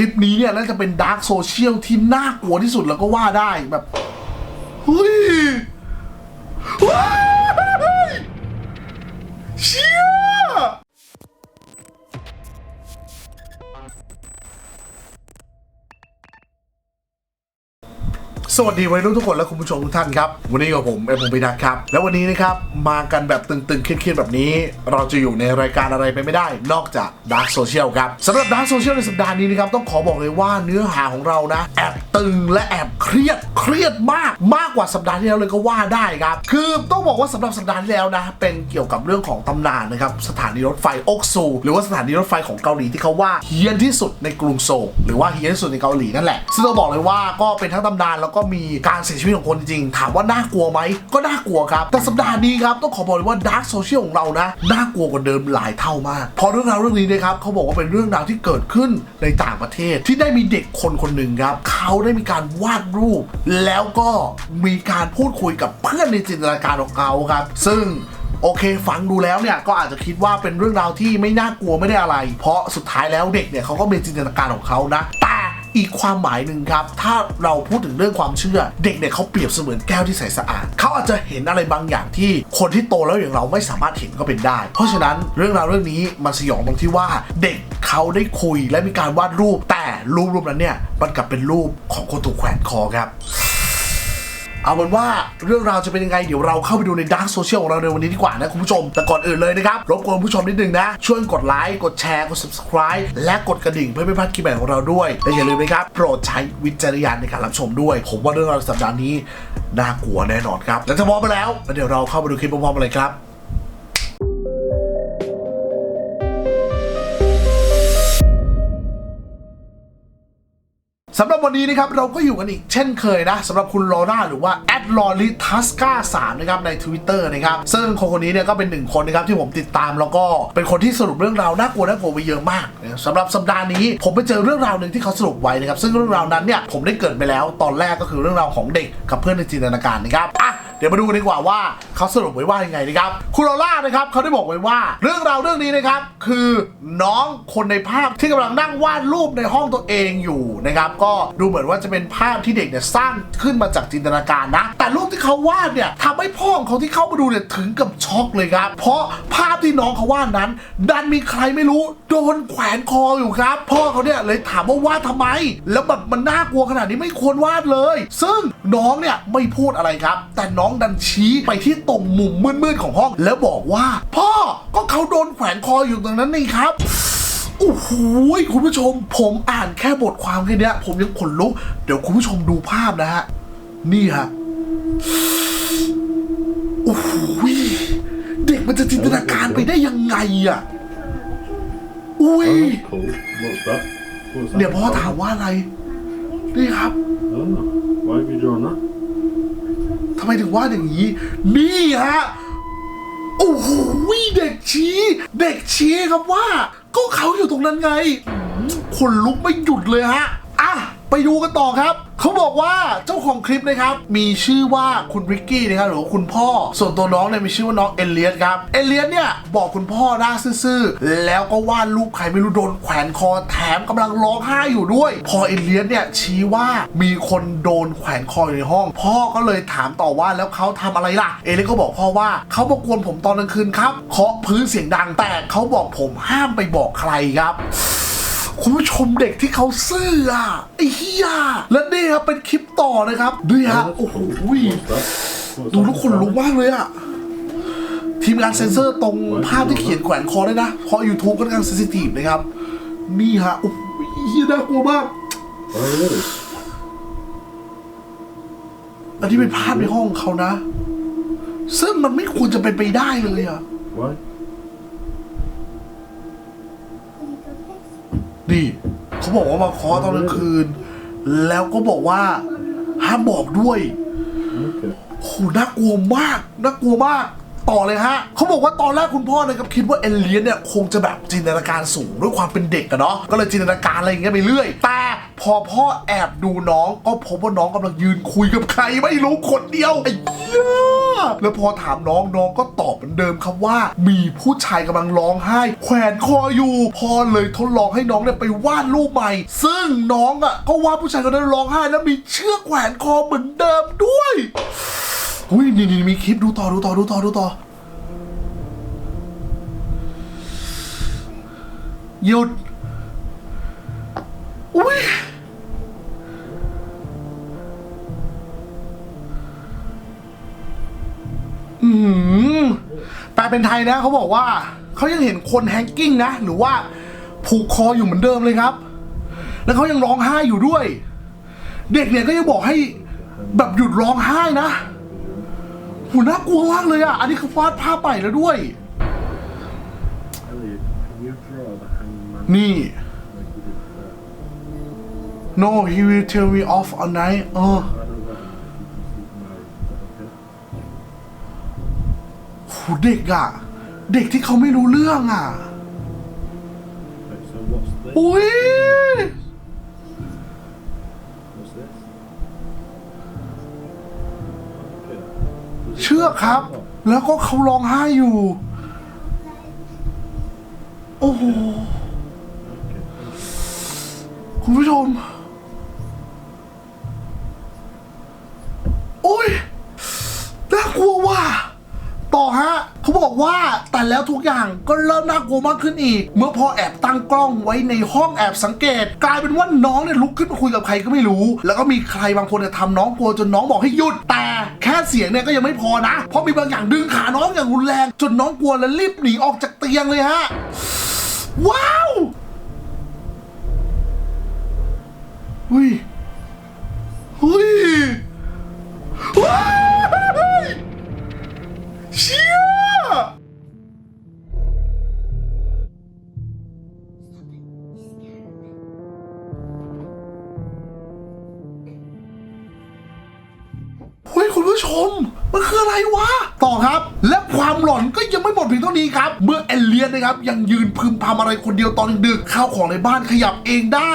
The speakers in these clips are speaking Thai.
ลิปนี้เนี่ยน่าจะเป็นดาร์กโซเชียลที่น่ากลัวที่สุดแล้วก็ว่าได้แบบเฮ้ยว้ยเชี่ สวัสดีวัยรุ่นทุกคนและคุณผู้ชมทุกท่านครับ วันนี้กับผมเอ็มพงพิทักครับ แล้ววันนี้นะครับ มากันแบบตึงๆเครียดๆแบบนี้ เราจะอยู่ในรายการอะไรไปไม่ได้ นอกจากดาร์กโซเชียลครับสำหรับดาร์กโซเชียลในสัปดาห์นี้นะครับ ต้องขอบอกเลยว่าเนื้อหาของเรานะแอบตึงและแอบเครียดเครียดมากมากกว่าสัปดาห์ที่แล้วเลยก็ว่าได้ครับ คือต้องบอกว่าสำหรับสัปดาห์ที่แล้วนะ เป็นเกี่ยวกับเรื่องของตำนานนะครับสถานีรถไฟอกซูหรือว่าสถานีรถไฟของเกาหลีที่เขาว่าเฮี้ยนที่สุดในกรุงโซลหรือว่าเฮี้ยนที่สุดในเกาหลีนั่นแหละซึ่งต้องบอกเลยว่าก็เป็นทั้งตำนานแล้วก็มีการเสียชีวิตของคนจริง ถามว่าน่ากลัวไหม ก็น่ากลัวครับ แต่สัปดาห์นี้ครับ ต้องขอบอกเลยว่าดาร์กโซเชียลของเรานะ น่ากลัวกว่าเดิมหลายเท่ามากพราะเรื่องราวเรื่องนี้นะครับเขาบอกว่าเป็นเรื่องราวที่เกิดขึ้นในต่างประเทศ ที่ได้มีเด็กคนคนหนึ่งครับเขาได้มีการวาดรูป แล้วก็มีการพูดคุยกับเพื่อนในจินตนาการของเขาครับ ซึ่งโอเคฟังดูแล้วเนี่ยก็อาจจะคิดว่าเป็นเรื่องราวที่ไม่น่ากลัวไม่ได้อะไร เพราะสุดท้ายแล้วเด็กเนี่ยเขาก็มีจินตนาการของเขานะ อีกความหมายหนึ่งครับ ถ้าเราพูดถึงเรื่องความเชื่อ เด็กเนี่ยเขาเปรียบเสมือนแก้วที่ใสสะอาดเขาอาจจะเห็นอะไรบางอย่างที่คนที่โตแล้วอย่างเราไม่สามารถเห็นก็เป็นได้ เพราะฉะนั้นเรื่องราวเรื่องนี้มันสยองตรงที่ว่าเด็กเขาได้คุยและมีการวาดรูป แต่รูปรูปนั้นเนี่ยมันกลับเป็นรูปของคนถูกแขวนคอครับ เอาเป็นว่าเรื่องราวจะเป็นยังไง เดี๋ยวเราเข้าไปดูในดาร์กโซเชียลของเราในวันนี้ดีกว่านะคุณผู้ชม แต่ก่อนอื่นเลยนะครับ รบกวนผู้ชมนิดนึงนะ ช่วยกดไลค์ กดแชร์ กด subscribe และกดกระดิ่งเพื่อไม่พลาดคลิปใหม่ของเราด้วย และอย่าลืมนะครับ โปรดใช้วิจารณญาณในการรับชมด้วย ผมว่าเรื่องราวสัปดาห์นี้น่ากลัวแน่นอนครับ และถ้าพร้อมไปแล้วแล้วเดี๋ยวเราเข้าไปดูคลิปพร้อมๆกันเลยครับ สำหรับวันนี้นะครับเราก็อยู่กันอีกเช่นเคยนะสำหรับคุณลอร่าหรือว่าแอดลอริทัสกา3นะครับใน Twitter นะครับซึ่งคนคนนี้เนี่ยก็เป็นหนึ่งคนนะครับที่ผมติดตามแล้วก็เป็นคนที่สรุปเรื่องราวน่ากลัวน่ากลัวไปเยอะมากสำหรับสัปดาห์นี้ผมไปเจอเรื่องราวหนึ่งที่เขาสรุปไว้นะครับซึ่งเรื่องราวนั้นเนี่ยผมได้เกิดไปแล้วตอนแรกก็คือเรื่องราวของเด็กกับเพื่อนในจินตนาการนะครับอะเดี๋ยวมาดูกันดีกว่าว่า เขาสรุปไว้ว่ายังไงนะครับคุณลอร่านะครับเขาได้บอกไว้ว่า เรื่องราวเรื่องนี้นะครับ คือน้องคนในภาพที่กำลังนั่งวาดรูปในห้องตัวเองอยู่นะครับ ก็ดูเหมือนว่าจะเป็นภาพที่เด็กเนี่ยสร้างขึ้นมาจากจินตนาการนะ แต่รูปที่เขาวาดเนี่ยทำให้พ่อของเขาที่เข้ามาดูเนี่ยถึงกับช็อกเลยครับ เพราะภาพที่น้องเขาวาดนั้น ดันมีใครไม่รู้โดนแขวนคออยู่ครับ พ่อเขาเนี่ยเลยถามว่าวาดทำไม แล้วแบบมันน่ากลัวขนาดนี้ไม่ควรวาดเลย ซึ่งน้องเนี่ยไม่พูดอะไรครับ แต่น้องดันชี้ไปที่ตรงมุมมืดๆของห้อง แล้วบอกว่า พ่อก็เขาโดนแขวนคออยู่ตรงนั้นนี่ครับโอ้โหคุณผู้ชม ผมอ่านแค่บทความแค่นี้ผมยังขนลุก เดี๋ยวคุณผู้ชมดูภาพนะฮะ นี่ฮะโอ้โหเด็กมันจะจินตนาการไปได้ยังไงอะ อุ้ยเนี่ยพ่อถามว่าอะไร นี่ครับ Oh, why have you drawn that? ทำไมถึงว่าอย่างนี้ นี่ฮะ โอ้โหเด็กชี้ เด็กชี้ครับว่า ก็เขาอยู่ตรงนั้นไงอืมคนลุกไม่หยุดเลยฮะ ไปดูกันต่อครับ เขาบอกว่าเจ้าของคลิปนะครับ มีชื่อว่าคุณริกกี้นะครับหรือว่าคุณพ่อ ส่วนตัวน้องเนี่ยมีชื่อว่าน้องเอเลียสครับ เอเลียสเนี่ยบอกคุณพ่อหน้าซื่อๆ แล้วก็วาดรูปใครไม่รู้โดนแขวนคอแถมกำลังร้องไห้อยู่ด้วย พอเอเลียสเนี่ยชี้ว่ามีคนโดนแขวนคออยู่ในห้อง พ่อก็เลยถามต่อว่าแล้วเขาทำอะไรล่ะ เอเลียสก็บอกพ่อว่าเขามากวนผมตอนกลางคืนครับเคาะพื้นเสียงดังแต่เขาบอกผมห้ามไปบอกใครครับ คุณผู้ชมเด็กที่เขาซื่ออะไอ้เฮียและนี่ครับเป็นคลิปต่อนะครับด้วยฮะโอ้โหดูทุกคนรู้มากเลยอะทีมงานเซ็นเซอร์ตรงภาพที่เขียนแขวนคอด้วยนะเพราะ YouTube ก็ค่อนข้างเซนซิทีฟนะครับ นี่ฮะโอ้โหเฮียน่ากลัวมากอันนี้เป็นภาพในห้องเขานะ ซึ่งมันไม่ควรจะเป็นไปได้เลยอะ นี่เขาบอกว่ามาเคอตอนกลางคืน แล้วก็บอกว่าห้ามบอกด้วย Okay. โหน่ากลัวมากน่ากลัวมาก ต่อเลยฮะเขาบอกว่าตอนแรกคุณพ่อนะครับคิดว่าเอเลียนเนี่ยคงจะแบบจินตนาการสูงด้วยความเป็นเด็กอะเนาะก็เลยจินตนาการอะไรอย่างเงี้ยไปเรื่อยแต่พอพ่อแอบดูน้องก็พบว่าน้องกำลังยืนคุยกับใครไม่รู้คนเดียวไอ้เหี้ย แล้วพอถามน้องน้องก็ตอบเหมือนเดิมครับว่า มีผู้ชายกำลังร้องไห้ แขวนคออยู่พ่อเลยทดลองให้น้องเนี่ยไปวาดรูปใหม่ ซึ่งน้องอะก็วาดผู้ชายคนนั้นร้องไห้ แล้วมีเชือกแขวนคอเหมือนเดิมด้วยอุ้ยนี่นี่มีคลิปดูต่อดูต่อดูต่อดูต่อหยุด เป็นไทยนะเขาบอกว่าเขายังเห็นคนแฮงกิ้งนะ หรือว่าผูกคออยู่เหมือนเดิมเลยครับ แล้วเขายังร้องไห้อยู่ด้วย เด็กเนี่ยก็ยังบอกให้แบบหยุดร้องไห้นะหูน่ากลัวมากเลยอะ อันนี้คือฟาดผ้าไปแล้วด้วย นี่ no he will tell me off all night เออ เด็กอะเด็กที่เขาไม่รู้เรื่องอะ Right, so what's this? อุ้ย What's this? Okay. Does it เชื่อกครับ แล้วก็เขาร้องไห้อยู่ โอ้โห Okay. คุณผู้ชม โอ้ย น่ากลัวว่ะ ต่อฮะเขาบอกว่าแต่แล้วทุกอย่างก็เริ่มน่ากลัวมากขึ้นอีก เมื่อพอแอบตั้งกล้องไว้ในห้องแอบสังเกต กลายเป็นว่าน้องเนี่ยลุกขึ้นมาคุยกับใครก็ไม่รู้ แล้วก็มีใครบางคนเนี่ยทำน้องกลัวจนน้องบอกให้หยุดแต่แค่เสียงเนี่ยก็ยังไม่พอนะ เพราะมีบางอย่างดึงขาน้องอย่างรุนแรง จนน้องกลัวและรีบหนีออกจากเตียงเลยฮะว้าวหุย วะ ต่อครับ และความหลอนก็ยังไม่หมดเพียงเท่านี้ครับ เมื่อเอเลียนนะครับยังยืนพึมพำอะไรคนเดียวตอนดึกข้าวของในบ้านขยับเองได้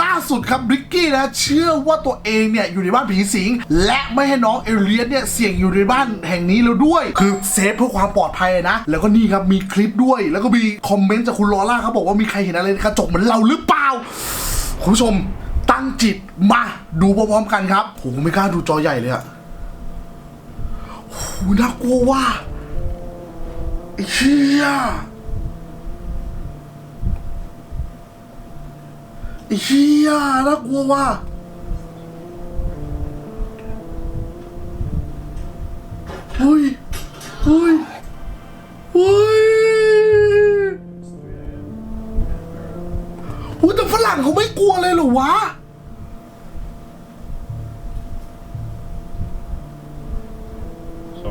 ล่าสุดครับริกกี้นะเชื่อว่าตัวเองเนี่ยอยู่ในบ้านผีสิง และไม่ให้น้องเอเลียนเนี่ยเสี่ยงอยู่ในบ้านแห่งนี้แล้วด้วย คือเซฟเพื่อความปลอดภัยนะ แล้วก็นี่ครับมีคลิปด้วย แล้วก็มีคอมเมนต์จากคุณลอร่าเขาบอกว่ามีใครเห็นอะไรในกระจกเหมือนเราหรือเปล่าคุณผู้ชมตั้งจิตมาดูพร้อมๆกันครับโหไม่กล้าดูจอใหญ่เลยอะ หน่ากลัวว่ะไอ้เชี่ยไอ้เชี่ยน่ากลัวว่ะเฮ้ยเฮ้ยเฮ้ยโอ้ยแต่ฝรั่งเขาไม่กลัวเลยเหรอวะ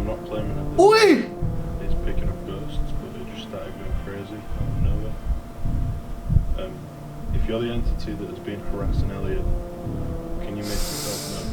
I'm not claiming that อุ้ย it's picking up ghosts, but it just started going crazy out of nowhere. Um, if you're the entity that has been harassing Elliot, can you make yourself known?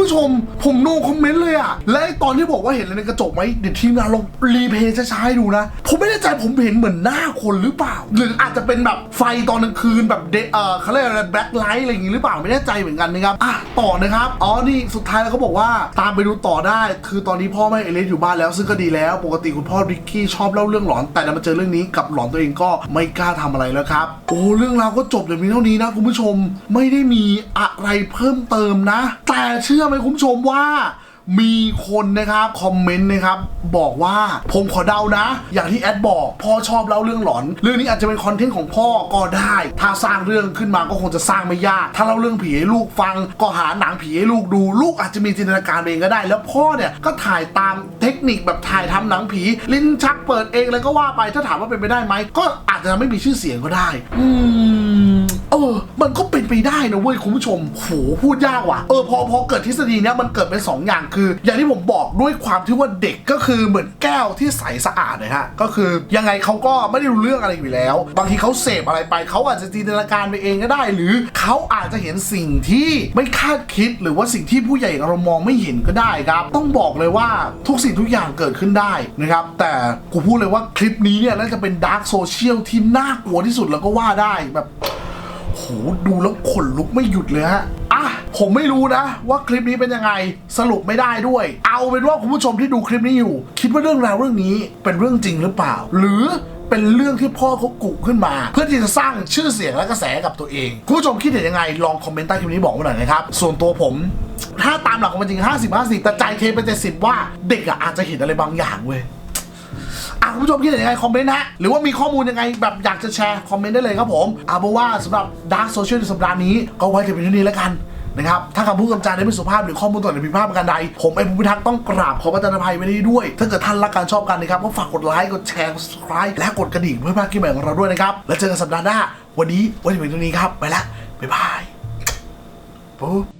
ผู้ชม ผมโนคอมเมนต์เลยอะและตอนที่บอกว่าเห็นอะไรในกระจกไหมเดี๋ยวทีมงานลองรีเพย์ช้าๆให้ดูนะ ผมไม่แน่ใจผมเห็นเหมือนหน้าคนหรือเปล่า หรืออาจจะเป็นแบบไฟตอนกลางคืนแบบเดเออเขาเรียกอะไรแบล็คไลท์อะไรอย่างงี้หรือเปล่าไม่แน่ใจเหมือนกันนะครับอะต่อนะครับอ๋อนี่สุดท้ายแล้วเขาบอกว่าตามไปดูต่อได้ คือตอนนี้พ่อแม่เอเลสอยู่บ้านแล้วซึ่งก็ดีแล้วปกติคุณพ่อริกกี้ชอบเล่าเรื่องหลอนแต่มาเจอเรื่องนี้กับหลอนตัวเองก็ไม่กล้าทำอะไรแล้วครับ โอ้เรื่องราวก็จบแต่เพียงเท่านี้นะคุณผู้ชมไม่ได้มีอะไรเพิ่มเติมนะ แต่เชื่อไหมคุณผู้ชมว่ามีคนนะครับ คอมเมนต์นะครับ บอกว่าผมขอเดานะ อย่างที่แอดบอก พ่อชอบเล่าเรื่องหลอน เรื่องนี้อาจจะเป็นคอนเทนต์ของพ่อก็ได้ ถ้าสร้างเรื่องขึ้นมาก็คงจะสร้างไม่ยาก ถ้าเล่าเรื่องผีให้ลูกฟัง ก็หาหนังผีให้ลูกดู ลูกอาจจะมีจินตนาการเองก็ได้ แล้วพ่อเนี่ยก็ถ่ายตามเทคนิคแบบถ่ายทำหนังผี ลิ้นชักเปิดเองแล้วก็ว่าไปถ้าถามว่าเป็นไปได้ไหมก็อาจจะไม่มีชื่อเสียงก็ได้ อืม เออ มันก็เป็นไปได้นะเว้ยคุณผู้ชมโหพูดยากว่ะ เออพอพอเกิดทฤษฎีเนี้ยมันเกิดเป็นสองอย่างคือ อย่างที่ผมบอกด้วยความที่ว่าเด็กก็คือเหมือนแก้วที่ใสสะอาดนะฮะ ก็คือยังไงเขาก็ไม่ได้รู้เรื่องอะไรอยู่แล้ว บางทีเขาเสพอะไรไปเขาอาจจะจินตนาการไปเองก็ได้ หรือเขาอาจจะเห็นสิ่งที่ไม่คาดคิดหรือว่าสิ่งที่ผู้ใหญ่เรามองไม่เห็นก็ได้ครับ ต้องบอกเลยว่าทุกสิ่งทุกอย่างเกิดขึ้นได้นะครับ แต่กูพูดเลยว่าคลิปนี้เนี่ยน่าจะเป็นดาร์กโซเชียลที่น่ากลัวที่สุดแล้วก็ว่าได้แบบ โหดูแล้วขนลุกไม่หยุดเลยฮะอะผมไม่รู้นะว่าคลิปนี้เป็นยังไงสรุปไม่ได้ด้วย เอาเป็นว่าคุณผู้ชมที่ดูคลิปนี้อยู่ คิดว่าเรื่องราวเรื่องนี้เป็นเรื่องจริงหรือเปล่า หรือเป็นเรื่องที่พ่อเขากุขึ้นมา เพื่อที่จะสร้างชื่อเสียงและกระแสกับตัวเองคุณผู้ชมคิดเห็นยังไงลองคอมเมนต์ใต้คลิปนี้บอกมาหน่อยนะครับส่วนตัวผมถ้าตามหลักของมันจริง 50 50 แต่ใจเทเป็น70 ว่าเด็กอะอาจจะเห็นอะไรบางอย่างเว้ย อะคุณผู้ชมคิดเห็นยังไงคอมเมนต์นะหรือว่ามีข้อมูลยังไงแบบอยากจะแชร์คอมเมนต์ได้เลยครับผมเอาเป็นว่าสำหรับดาร์กโซเชียลในสัปดาห์นี้ก็ไว้แต่เพียงเท่านี้แล้วกันนะครับถ้าคำพูดคำจาในไม่สุภาพหรือข้อมูลต่างๆผิดพลาดประการใด ผมเอ็มพิทักษ์ต้องกราบขอประทานอภัยไว้นี้ด้วย ถ้าเกิดท่านรักการชอบกันนะครับ ก็ฝากกดไลค์ กดแชร์ subscribe และกดกระดิ่งเพื่อพลาดคลิปใหม่ของเราด้วยนะครับ แล้วเจอกันสัปดาห์หน้า วันนี้ไว้แต่เพียงเท่นี้ครับ ไปละบ๊ายบายปุ๊บ